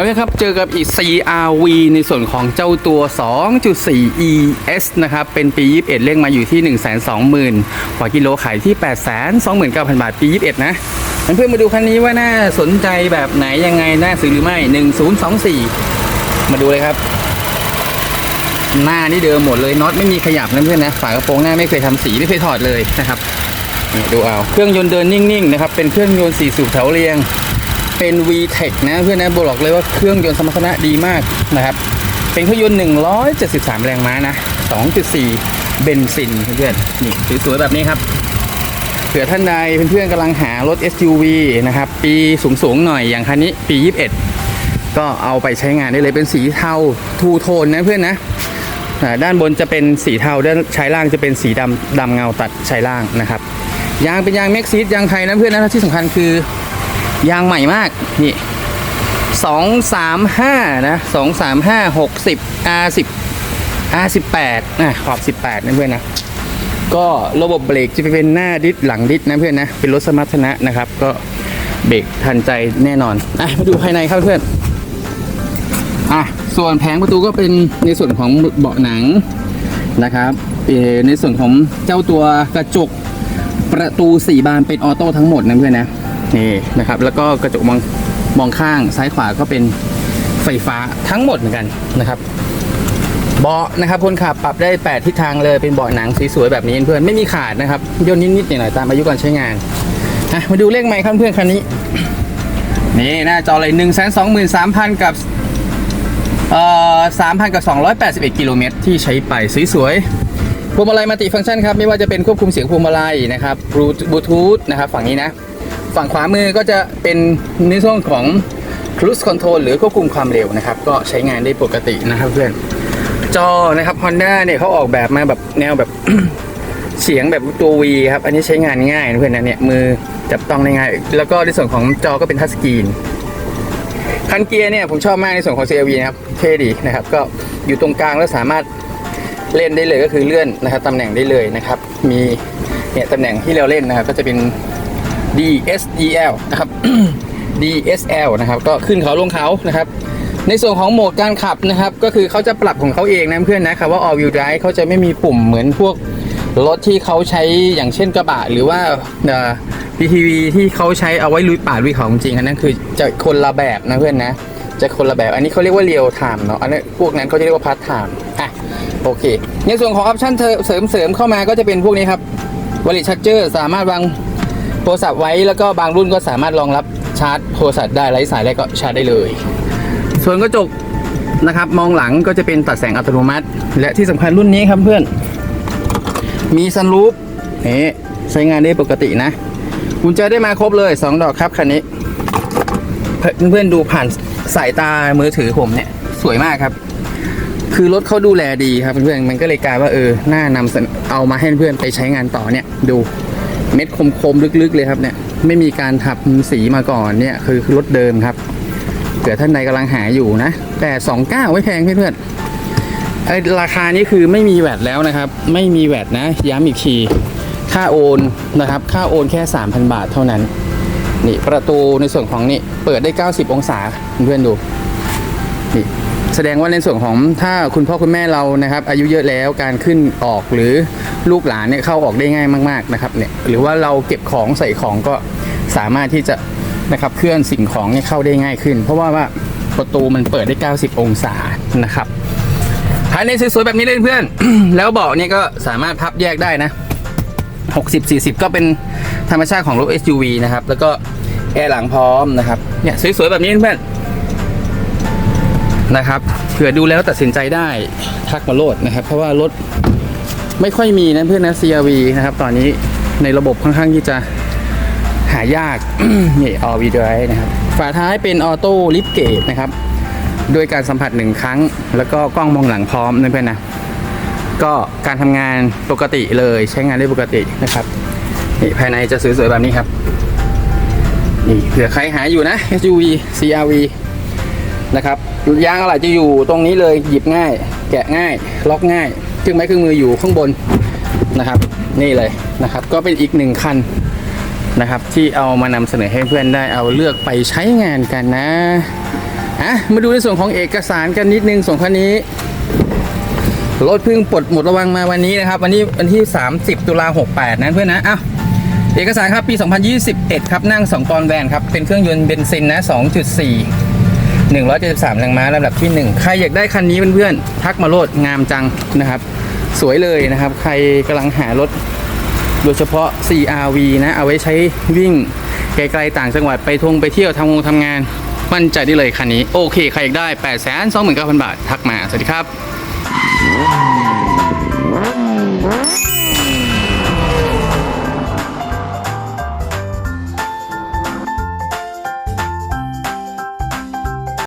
เอาละครับ เจอกับอีก CRV ในส่วนของเจ้าตัว 2.4 ES นะครับ เป็นปี 21เลขมาอยู่ที่ 120,000กว่ากิโลขายที่ 829,000 บาท ปี 21 นะเพื่อนๆมาดูคันนี้ว่าน่าสนใจแบบไหนยังไง น่าซื้อหรือไม่ 1024 มาดูเลยครับ หน้านี่เดิมหมดเลยน็อตไม่มีขยับนะเพื่อนนะฝากระโปรงหน้าไม่เคยทำสีไม่เคยถอดเลยนะครับดูเอาเครื่องยนต์เดินนิ่งๆนะครับเป็นเครื่องยนต์4สูบแถวเรียง เป็น VTEC นะเพื่อนนะบอกเลยว่าเครื่องยนต์สมรรถนะดีมากนะครับ เป็นเครื่องยนต์ 173 แรงม้านะ 2.4 เบนซินเพื่อนนี่สวยๆแบบนี้ครับเผื่อท่านใดเพื่อนๆกำลังหารถ SUV นะครับ ปีสูงๆหน่อยอย่างคันนี้ปี 21 ก็เอาไปใช้งานได้เลยเป็นสีเทาทูโทนนะเพื่อนนะด้านบนจะเป็นสีเทาด้านชายล่างจะเป็นสีดำดำเงาตัดชายล่างนะครับยางเป็นยางเม็กซิสยางไทยนะเพื่อนนะและที่สำคัญคือ ยางใหม่มาก นี่สองสามห้านะสองสามห้าหกสิบ R สิบ R สิบแปดนะขอบสิบแปดนะเพื่อนนะ ก็ระบบเบรกจะเป็นหน้าดิสหลังดิสนะเพื่อนนะ เป็นรถสมรรถนะนะครับ ก็เบรกทันใจแน่นอนอะมาดูภายในครับเพื่อนอะส่วนแผงประตูก็เป็นในส่วนของเบาะหนังนะครับในส่วนของเจ้าตัวกระจกประตูสี่บานเป็นออโต้ทั้งหมดนะเพื่อนนะ นี่นะครับ แล้วก็กระจกมองมองข้างซ้ายขวาก็เป็นไฟฟ้าทั้งหมดเหมือนกันนะครับเบาะนะครับคนขับปรับได้ 8 ทิศทางเลยเป็นเบาะหนังสวยๆแบบนี้เพื่อนไม่มีขาดนะครับย่นนิดๆหน่อยๆตามอายุการใช้งานอะมาดูเลขไมค์ครับเพื่อนคันนี้ นี่หน้าจอเลย1 2 3 0 0 0 กับเอ่อ3,000 กับ 281 กิโลเมตรที่ใช้ไปสวยๆพวงมาลัยมัลติฟังก์ชันครับ ไม่ว่าจะเป็นควบคุมเสียงพวงมาลัยนะครับบลูทูธนะครับ ฝั่งนี้นะ ฝั่งขวามือก็จะเป็นในส่วนของ cruise control หรือควบคุมความเร็วนะครับ ก็ใช้งานได้ปกตินะครับเพื่อนจอนะครับ Honda เนี่ยเขาออกแบบมาแบบแนวแบบเสียงแบบตัว V ครับ อันนี้ใช้งานง่ายนะเพื่อนนะเนี่ยมือจับต้องได้ง่าย แล้วก็ในส่วนของจอก็เป็นทัชสกรีนคันเกียร์เนี่ยผมชอบมากในส่วนของ CRV นะครับเท่ดีนะครับ ก็อยู่ตรงกลางแล้วสามารถเล่นได้เลยก็คือเลื่อนนะครับตำแหน่งได้เลยนะครับ มีเนี่ยตำแหน่งที่เราเล่นนะครับ ก็จะเป็น DSEL นะครับ DSL นะครับ ก็ขึ้นเขาลงเขานะครับ ในส่วนของโหมดการขับนะครับ ก็คือเขาจะปรับของเขาเองนะเพื่อนนะครับว่า all wheel drive เขาจะไม่มีปุ่มเหมือนพวกรถที่เขาใช้อย่างเช่นกระบะหรือว่าเอ่อ PTV ที่เขาใช้เอาไว้ลุยป่าลุยเขาจริงอันนั้นคือจะคนละแบบนะเพื่อนนะ จะคนละแบบ อันนี้เขาเรียกว่าเรียลไทม์เนาะ อันนี้พวกนั้นเขาจะเรียกว่าพาร์ทไทม์อะโอเค ในส่วนของออปชั่นเสริมเสริมๆเข้ามาก็จะเป็นพวกนี้ครับวอล l ชั c เจอร์สามารถวาง โทรศัพท์ไว้แล้วก็บางรุ่นก็สามารถรองรับชาร์จโทรศัพท์ได้ไร้สายแล้วก็ชาร์จได้เลย ส่วนกระจกนะครับ มองหลังก็จะเป็นตัดแสงอัตโนมัติ และที่สำคัญรุ่นนี้ครับเพื่อน มีซันรูฟนี่ใช้งานได้ปกตินะกุญแจได้มาครบเลย 2 ดอกครับคันนี้ เพื่อนๆดูผ่านสายตามือถือผมเนี่ย สวยมากครับ คือรถเขาดูแลดีครับเพื่อนๆมันก็เลยกลายว่าเออน่านำเอามาให้เพื่อนไปใช้งานต่อเนี่ยดู เม็ดคมๆลึกๆเลยครับเนี่ยไม่มีการทับสีมาก่อนเนี่ยคือรถเดิมครับเผื่อท่านใดกำลังหาอยู่นะ แต่สองเก้าไม่แพงเพื่อนๆไอราคานี้คือไม่มีแวดแล้วนะครับ ไม่มีแวดนะ ย้ำอีกทีค่าโอนนะครับ ค่าโอนแค่ 3,000 บาทเท่านั้นนี่ประตูในส่วนของนี่เปิดได้ 90 องศาเพื่อนดูนี่ แสดงว่าในส่วนของถ้าคุณพ่อคุณแม่เรานะครับ อายุเยอะแล้วการขึ้นออกหรือลูกหลานเนี่ยเข้าออกได้ง่ายมากๆนะครับเนี่ยหรือว่าเราเก็บของใส่ของก็สามารถที่จะนะครับเคลื่อนสิ่งของเนี่ยเข้าได้ง่ายขึ้น เพราะว่าว่าประตูมันเปิดได้ 90 องศานะครับภายในสวยๆแบบนี้เลยเพื่อน แล้วเบาะเนี่ยก็สามารถพับแยกได้นะ 60 40 ก็เป็นธรรมชาติของรถ SUV นะครับ แล้วก็แอร์หลังพร้อมนะครับเนี่ยสวยๆแบบนี้เพื่อน นะครับเผื่อดูแล้วตัดสินใจได้ทักมาโลดนะครับ เพราะว่ารถไม่ค่อยมีนะเพื่อนนะ CRV นะครับ ตอนนี้ในระบบค่อนข้างที่จะหายากนี่ all wheel drive นะครับฝาท้ายเป็นออโต้ลิฟเกตนะครับโดยการสัมผัสหนึ่งครั้ง แล้วก็กล้องมองหลังพร้อมนะเพื่อนนะก็การทำงานปกติเลยใช้งานได้ปกตินะครับนี่ภายในจะสวยๆแบบนี้ครับนี่เผื่อใครหาอยู่นะ SUV CRV นะครับยางอะไรจะอยู่ตรงนี้เลยหยิบง่าย แกะง่าย ล็อกง่ายเครื่องไม้เครื่องมืออยู่ข้างบนนะครับ นี่เลยนะครับ ก็เป็นอีกหนึ่งคันนะครับที่เอามานำเสนอให้เพื่อนได้เอาเลือกไปใช้งานกันนะอะมาดูในส่วนของเอกสารกันนิดนึงส่วนคันนี้รถเพิ่งปลดหมดระวังมาวันนี้นะครับ วันนี้วันที่ 30 ตุลา68นะเพื่อนนะอ้าวเอกสารครับปี 2021 ครับนั่ง2ตอนแวนครับ เป็นเครื่องยนต์เบนซินนะ 2.4 173แรงม้าลำดับที่ 1 ใครอยากได้คันนี้เพื่อนๆทักมาโลดงามจังนะครับ สวยเลยนะครับ ใครกำลังหารถโดยเฉพาะ CRV นะเอาไว้ใช้วิ่งไกลๆต่างจังหวัดไปทงไปเที่ยวทำงงทำงานมั่นใจได้เลยคันนี้ โอเค ใครอยากได้ 8 2 9 0 0 0 บาท ทักมา สวัสดีครับ